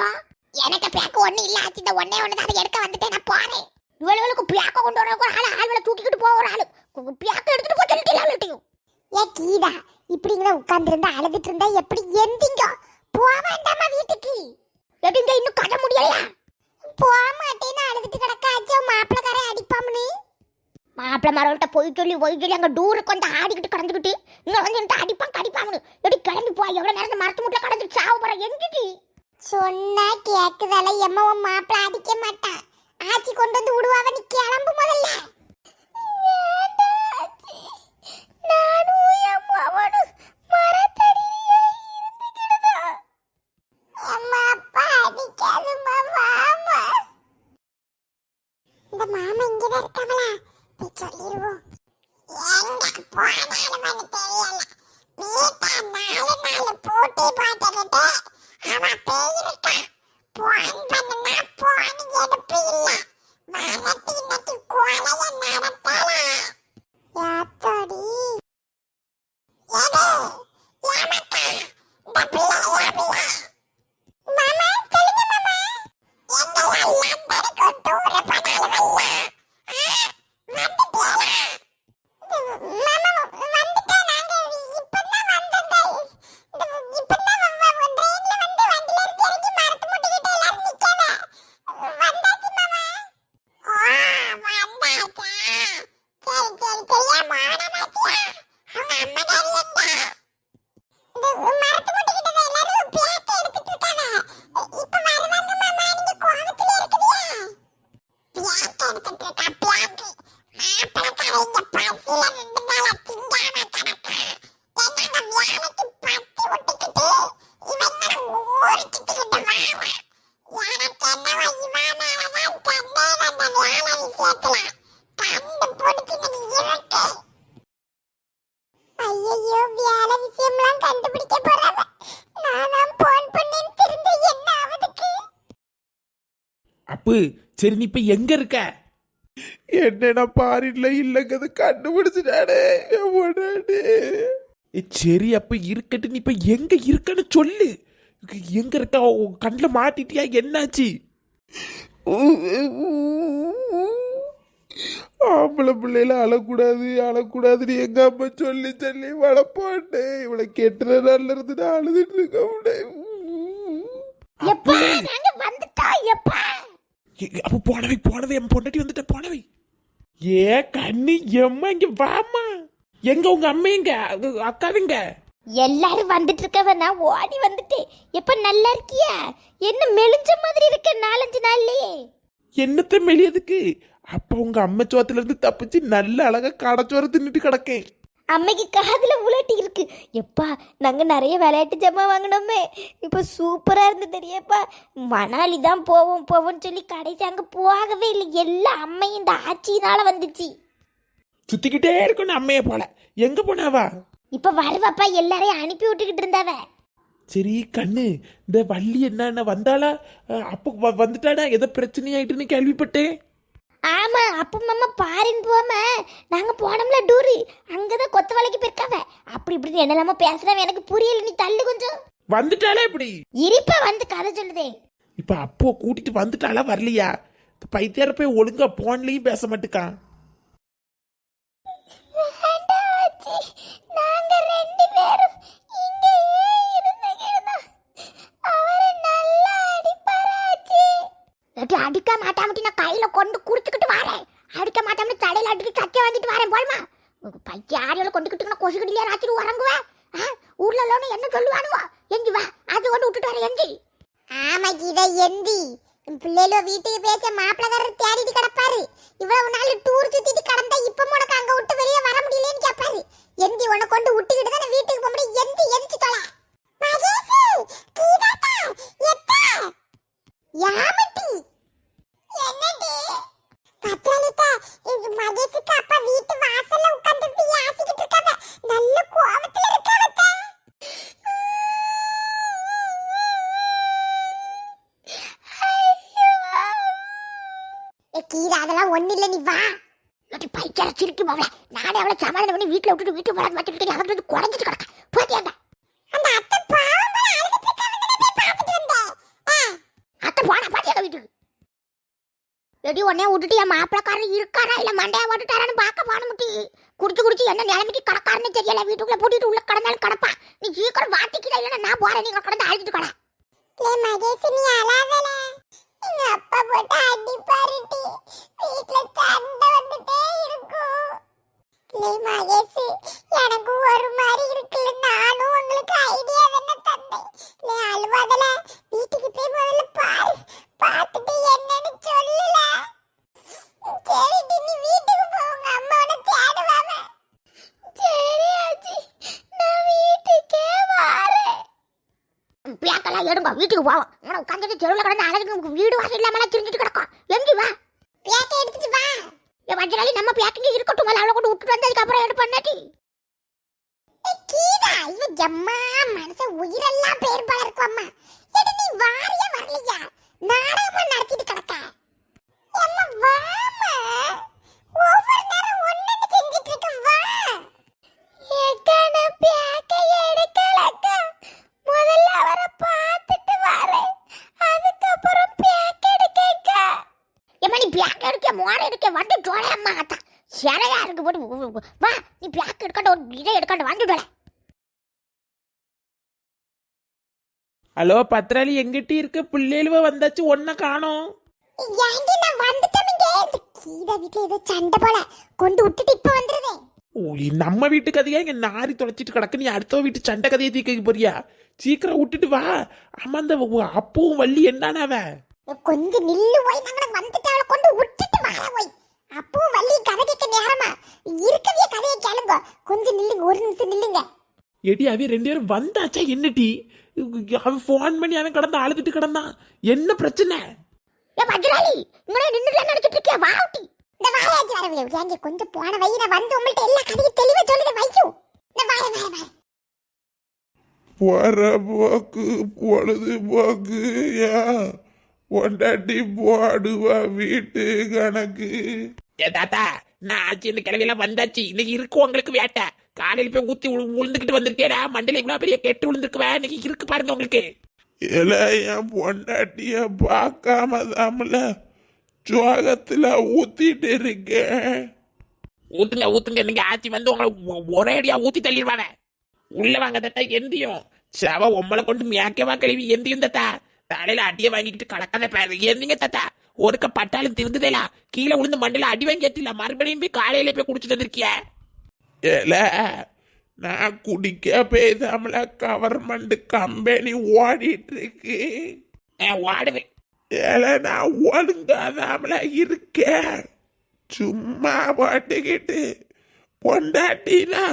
முடியும் எனக்கு பேக்க ஒண்ணு இல்ல ஆச்சு. இந்த ஒண்ணே ஒண்ணு தான் எடுக்க வந்துட்டேன் நான் போறேன். இவளுக்கு பேக்க கொண்டு வர ஒரு ஆள் ஆள்வளை தூக்கிக்கிட்டு போக ஒரு ஆளு. பேக்க எடுத்துட்டு போய் சொல்லிட்டு அவள்கிட்டையும். ஏ கீதா இப்படி இங்கே உட்கார்ந்து இருந்தா அழுதுட்டு இருந்தா எப்படி எந்திங்க? போக வேண்டாமா வீட்டுக்கு. எடிங்க இன்னும் கதை முடியலையா? போக மாட்டேன்னு அழுதுட்டு கிடக்க ஆச்சு மாப்பிள்ளக்காரன் அடிப்பாம்னு. மாப்பிள்ள மரவள்கிட்ட போய் சொல்லி போய் சொல்லி அங்கே டூருக்கு வந்து ஆடிக்கிட்டு கடந்துக்கிட்டு இங்கே வந்து அடிப்பான் கடிப்பாங்கன்னு எப்படி கிளம்பி போய் எவ்வளோ நேரம் இந்த மரத்து முட்டில் கடந்துட்டு சாவ போகிற எங்கிட்டு சொன்னா கேக்குதால எம்ம உன் மாப்பிள்ள அடிக்க மாட்டான். ஆச்சி கொண்டு வந்து விடுவாவ நீ கிளம்பு முதல்ல. நானும் அம்மா நாலு நாலு போட்டுக்கிட்டு அவன் போயிருக்கான் போன் பண்ணுனா விஷயத்துல கண்டுபிடிச்சுக்கிட்டு இருக்கு ஐயோ வேலை விஷயம்லாம் கண்டுபிடிக்க போறாங்க. நான் போன் பண்ணேன்னு தெரிஞ்ச என்ன ஆவதுக்கு அப்பு சரி நீ இப்ப எங்க இருக்க? என்னடா பாரின்ல இல்லைங்கிறது கண்டுபிடிச்சிட்டாடே. ஏ, சரி அப்ப இருக்கட்டு நீ இப்ப எங்க இருக்கன்னு சொல்லு. எங்க இருக்க? உன் கண்ணில் மாட்டிட்டியா? என்னாச்சு? ஆம்பளை பிள்ளைல அழக்கூடாது அழக்கூடாதுன்னு எங்க அம்மா சொல்லி சொல்லி வளர்ப்பாண்டே இவளை கெட்டுற நாள்ல இருந்து நான் அழுதுட்டு இருக்கேன் அப்ப போனவை போனவை என் பொண்டாட்டி வந்துட்ட போனவை ஏ கண்ணி எம்மா இங்க வாமா எங்க உங்க அம்மா எங்க? அக்காவுங்க எல்லாரும் வந்துட்டு இருக்கவ நான் ஓடி வந்துட்டேன். எப்ப நல்லா இருக்கியா? என்ன மெலிஞ்ச மாதிரி இருக்க நாலஞ்சு நாள்லயே? என்னத்த மெலியதுக்கு? அப்ப உங்க அம்மா சோத்துல இருந்து தப்பிச்சு நல்ல அழகா கடைச்சோர தின்னுட்டு கிடக்கேன். அம்மைக்கு காதுல உலட்டி இருக்கு. எப்பா நாங்க நிறைய விளையாட்டு ஜாமா வாங்கினோமே. இப்ப சூப்பரா இருந்து தெரியப்பா. மணாலி தான் போவோம் போவோம்னு சொல்லி கடைசி அங்க போகவே இல்லை. எல்லாம் அம்மையும் இந்த ஆட்சியினால வந்துச்சு. சுத்திக்கிட்டே இருக்கணும் அம்மைய போல. எங்க போனாவா? இப்ப வருவாப்பா எல்லாரையும் அனுப்பி விட்டுக்கிட்டு இருந்தாவ. சரி கண்ணு இந்த வள்ளி என்ன வந்தாளா? அப்போ வந்துட்டாடா ஏதோ பிரச்சனையாயிட்டுன்னு கேள்விப்பட்டேன். ஆமா அப்ப மாமா பாரின் போகாம நாங்க போனோம்ல டூரு. அங்கதான் கொத்த வேலைக்கு போயிருக்காவ. அப்படி இப்படி என்னெல்லாம பேசுறவ எனக்கு புரியல நீ தள்ளு கொஞ்சம். வந்துட்டாளே இப்படி? இருப்பா வந்து கதை சொல்லுதே. இப்ப அப்போ கூட்டிட்டு வந்துட்டாளா வரலையா? இந்த பைத்தியார போய் ஒழுங்கா போன்லயும் பேச மாட்டுக்கான் அடிக்க மாட்டாமட்டி நான் கையில கொண்டு வரேன் அடிக்க மாட்டோம்னு தலையில அடிக்க சத்தியம் வாங்கிட்டு வரேன் போடுமா பைத்திய ஆரியோல கொண்டுக்கிட்டு கொசு கடியில ராத்திரி உறங்குவேன் ஊர்ல உள்ளவனு என்ன சொல்லுவானுவோ? எஞ்சி வா. அது கொண்டு விட்டுட்டு வரேன் எஞ்சி. ஆமா இதை எந்தி பிள்ளைகளோ வீட்டுக்கு பேச மாப்பிள்ளக்காரர் தேடிட்டு கிடப்பாரு. இவ்வளவு நாள் டூர் சுத்திட்டு கடந்தா இப்ப உனக்கு அங்க விட்டு வெளியே வர முடியலன்னு கேட்பாரு எந்தி உன்னை கொண்டு விட்டுக்கிட்டு தான் வீட்டுக்கு போக முடியும் எந்தி எந்திச்சு தொலை யாமட்டி என்னடி பத்தாலிட்டா இது மகேஷுக்கு அப்பா வீட்டு வாசல்ல உட்கார்ந்து யாசிக்கிட்டு இருக்காங்க நல்ல கோவத்துல இருக்காவத்த ஏ கீரா அதெல்லாம் ஒண்ணு இல்ல நீ வா. இல்லாட்டி பைக்கார சிரிக்கு போவல நானே அவளை சமாதானம் பண்ணி வீட்டில் விட்டுட்டு வீட்டுக்கு போறான்னு வச்சுட்டு அவன் வந்து குறைஞ்சிட்டு கிடக்க. போத்தியாண்டா அந்த அத்தை பாவம் போல அழுதுட்டு இருக்காங்க போய் பார்த்துட்டு வந்தேன். வீட்டுக்கு. எடி உடனே விட்டுட்டு என் மாப்பிளக்காரன் இருக்காரா இல்லை மண்டையா போட்டுட்டாரான்னு பார்க்க போன முட்டி. குடிச்சு குடிச்சு என்ன நிலைமைக்கு கடக்காருன்னு தெரியல வீட்டுக்குள்ளே பூட்டிட்டு உள்ள கடந்தாலும் கடப்பா. நீ சீக்கிரம் வாட்டிக்கிட இல்லைன்னா நான் போறேன் நீங்க கடந்து அழுதுட்டு கடா. எங்க அப்பா போட்டு அடி பாருட்டி வீட்ல சண்டை வந்துட்டே இருக்கும். லே மகேஷ் எனக்கு ஒரு மாதிரி இருக்கு நானும் உங்களுக்கு ஐடியா தானே தந்தேன் லே அழுவாதல வீட்டுக்கு போய் முதல்ல பாரு பார்த்துட்டு என்னன்னு சொல்லல சரிடி நீ வீட்டுக்கு போங்க அம்மா உன்னை தேடுவாங்க சரி ஆச்சி நான் வீட்டுக்கே வரேன் பியாக்கெல்லாம் எடுங்க வீட்டுக்கு போவோம் உனக்கு உட்காந்துட்டு தெருவில் கிடந்து அழகு வீடு வாசல் இல்லாமலாம் திரிஞ்சுட்டு கிடக்கும் எங்க வா. பியாக்க எடுத்துட்டு வா. என் வஞ்சனாலி நம்ம பியாக்கிங்க இருக்கட்டும். மேல அவளை கொண்டு விட்டுட்டு வந்ததுக்கு அப்புறம் எடு பண்ணாட்டி கீதா இவ ஜம்மா மனச உயிரெல்லாம் பேர் போல இருக்கும் அம்மா. எடு நீ வாரியா வரலையா? நாடகமா நடத்திட்டு கிடக்க. அம்மா வாமா ஒவ்வொரு நேரம் மோர எடுக்க வந்து ஜோலை அம்மா ஆத்தா சிறையா இருக்கு போட்டு வா நீ பியாக் எடுக்கட்ட ஒரு இதை எடுக்கட்ட வந்து ஜோலை ஹலோ பத்திராளி எங்கிட்ட இருக்க? பிள்ளைகளுவ வந்தாச்சு ஒன்ன காணோம். ஏண்டி நான் வந்துட்டேனுங்க இந்த கீதா வீட்டுல ஏதோ சண்டை போல. கொண்டு விட்டுட்டு இப்ப இ- நம்ம வீட்டு கதையா? இங்க நாரி தொலைச்சிட்டு கிடக்கு. நீ அடுத்த வீட்டு சண்டை கதையை தீக்க போறியா? சீக்கிரம் விட்டுட்டு வா. ஆமா அந்த அப்பவும் வள்ளி என்னானவ கொஞ்சம் நில்லு போய் நாங்க வந்துட்டு அவளை கொண்டு விட்டுட்டு வர போய் அப்போ வள்ளி கதை கேட்க நேரமா இருக்கவே கதையை கேளுங்க. கொஞ்சம் நில்லுங்க ஒரு நிமிஷம் நில்லுங்க. எடி அவ ரெண்டு பேரும் வந்தாச்சா என்னடி? அவன் ஃபோன் பண்ணி அவன் கடந்து அழுதுட்டு கிடந்தான். என்ன பிரச்சனை? ஏ பஜ்ராலி இங்கே நின்று நினைச்சிட்டு இருக்கியா? வாட்டி இந்த வாயாச்சு வரவில்லை. ஏங்க கொஞ்சம் போன வை நான் வந்து உங்கள்ட்ட எல்லா கதையும் தெளிவா சொல்லுது வையோ இந்த வாய வாய வாய. போற போக்கு பொழுது போக்கு ஏன் பொண்டாட்டி போடுவா வீட்டு கணக்கு. ஏ தாத்தா நான் ஆச்சு இந்த கிழவியெல்லாம் வந்தாச்சு. இன்னைக்கு இருக்கு உங்களுக்கு வேட்டை. காலையில போய் ஊத்தி உழு- உழுந்துகிட்டு வந்திருக்கேடா. மண்டையில இவ்வளவு பெரிய கெட்டு விழுந்திருக்குவா இன்னைக்கு இருக்கு பாருங்க உங்களுக்கு. இல்ல என் பொண்டாட்டிய பார்க்காம தாமல சோகத்துல ஊத்திட்டு இருக்கேன். ஊத்துங்க ஊத்துங்க. நீங்க ஆச்சி வந்து உங்களை ஒ- ஒரே அடியா ஊத்தி தள்ளிடுவாங்க உள்ள வாங்க தத்தா எந்தியும். செவ உம்மளை கொண்டு மேக்கவா கழுவி? எந்தியும் தத்தா. தலையில அடிய வாங்கிக்கிட்டு கடக்காத பேரு. எந்திங்க தத்தா. ஒருக்க பட்டாலும் திருந்துதேலா? கீழே விழுந்து மண்டையில அடி வாங்கி ஏத்தில மறுபடியும் போய் காலையில போய் குடிச்சிட்டு வந்திருக்கிய? ஏல நான் குடிக்க பேசாமல கவர்மெண்ட் கம்பெனி ஓடிட்டு இருக்கு வாடுவேன் ஏல நான் ஒழுங்காதாமல இருக்கேன். சும்மா பாட்டுக்கிட்டு பொண்டாட்டினா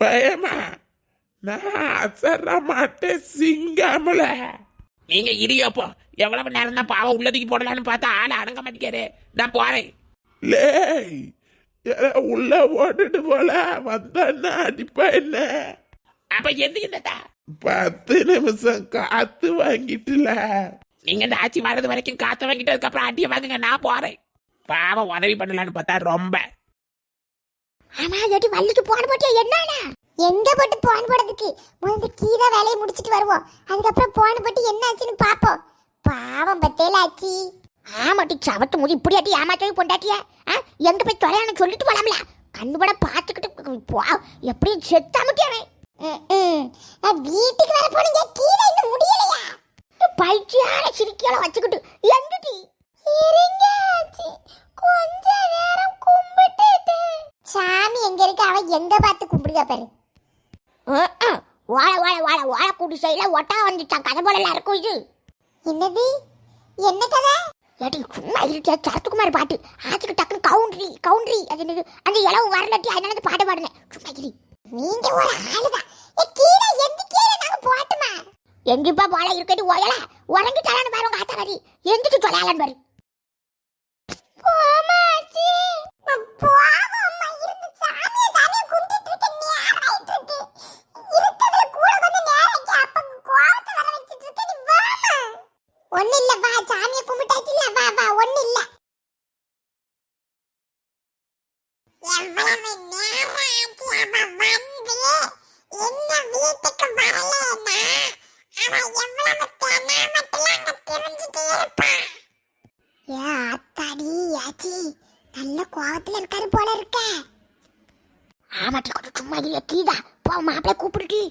பயமா? நான் அசர மாட்டேன் சிங்காமல. நீங்க இடியோப்போ. எவ்வளவு நேரம் தான் பாவம் உள்ளதுக்கு போடலான்னு பார்த்தா ஆளை அடங்க மாட்டேங்காரு நான் போறேன். ஏல உள்ள ஓட்டுட்டு போல? வந்தா அடிப்பா என்ன? அப்ப எந்திங்க தத்தா பத்து நிமிஷம் காத்து வாங்கிட்டுல. நீங்க இந்த ஆட்சி வர்றது வரைக்கும் காத்த வாங்கிட்டு அதுக்கப்புறம் அடிய வாங்குங்க நான் போறேன். பாவம் உதவி பண்ணலான்னு பார்த்தா ரொம்ப. ஆமா ஏடி வள்ளிக்கு போன் போட்டியா? என்னடா? எங்க போட்டு போன் போடுறதுக்கு? முதல்ல கீதா வேலையை முடிச்சிட்டு வருவோம். அதுக்கப்புறம் போன் போட்டு என்ன ஆச்சுன்னு பாப்போம் பாவம் பத்தேல ஆச்சி. ஆமாட்டி சவத்து முடி இப்படி ஆட்டி ஏமாத்தவே பொண்டாட்டிய? ஆ, எங்க போய் தொலையானு சொல்லிட்டு போலாம்ல. கண்ணுபட பார்த்துக்கிட்டு போ. எப்படி செத்தாமட்டியானே வீட்டுக்கு வர போனீங்க கீழே இன்னும் முடியலையா? பைத்தியான சிரிக்கியால வச்சுக்கிட்டு எங்கடி? இருங்க ஆச்சி. கொஞ்ச நேரம் கும்பிட்டுட்டு. சாமி எங்க இருக்கு? அவ எங்க பார்த்து கும்பிடுதா பாரு. வாழ வாழ வாழ வாழ கூட்டு சைடுல ஒட்டா வந்துச்சான் கதை போல இருக்கும் இது. என்னது? என்ன கதை? ஏடி சும்மா இருக்க சரத்துக்குமார் பாட்டு. ஆச்சுக்கு டக்குனு கவுண்ட்ரி கவுண்ட்ரி. அது என்னது? அந்த இளவு வரலட்டி அதனால அந்த பாட்டு பாடுனேன் சும்மா இரு. நீங்க ஒரு ஆளுதான் கீழே எந்த கீழே நாங்க போட்டுமா எங்கப்பா போல இருக்கடி ஓயல உறங்கி தரான்னு பாரு உங்க ஆத்தாரி எந்திட்டு தொலையாலன்னு பாரு. போமாச்சி. போவாம்மா ஒண்ணு இல்ல வா சாமிய கும்பிட்டாச்சுல வா வா ஒண்ணு இல்ல எவ்வளவு நேரம் ஆச்சு அவன் வந்து இந்த வீட்டுக்கு வரலன்னா அவன் எவ்வளவு தெனாவட்டெல்லாம் அங்க தெரிஞ்சுட்டே இருப்பான் ஏ அத்தாடி ஆச்சி நல்ல கோவத்துல இருக்காரு போல இருக்க. ஆமாட்டி கொஞ்சம் சும்மா இல்லையா தீதா போ மாப்பிள்ள கூப்பிடுட்டி